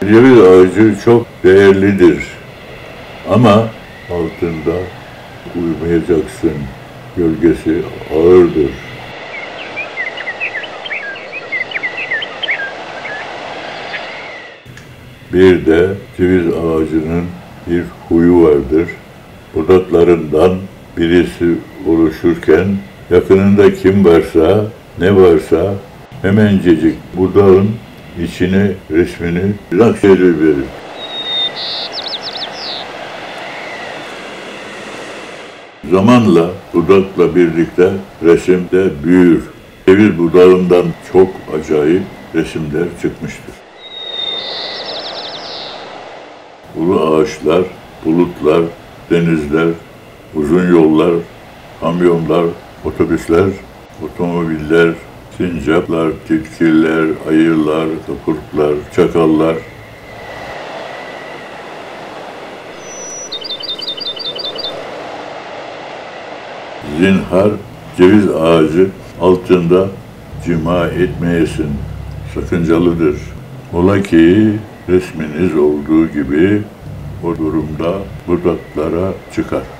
ceviz ağacı çok değerlidir. Ama altında uyumayacaksın. Gölgesi ağırdır. Bir de ceviz ağacının bir huyu vardır. Budaklarından birisi oluşurken yakınında kim varsa, ne varsa hemencecik budağın içine resmini nakşediverir. Zamanla budakla birlikte resimde büyür. Ceviz budağından çok acayip resimler çıkmıştır. Ulu ağaçlar, bulutlar, denizler, uzun yollar, kamyonlar, otobüsler, otomobiller, sincaplar, tilkiler, ayılar, kapurtlar, çakallar, Zinhar ceviz ağacı altında cima etmeyesin. Sakıncalıdır. Ola ki resminiz olduğu gibi o durumda budaklara çıkar.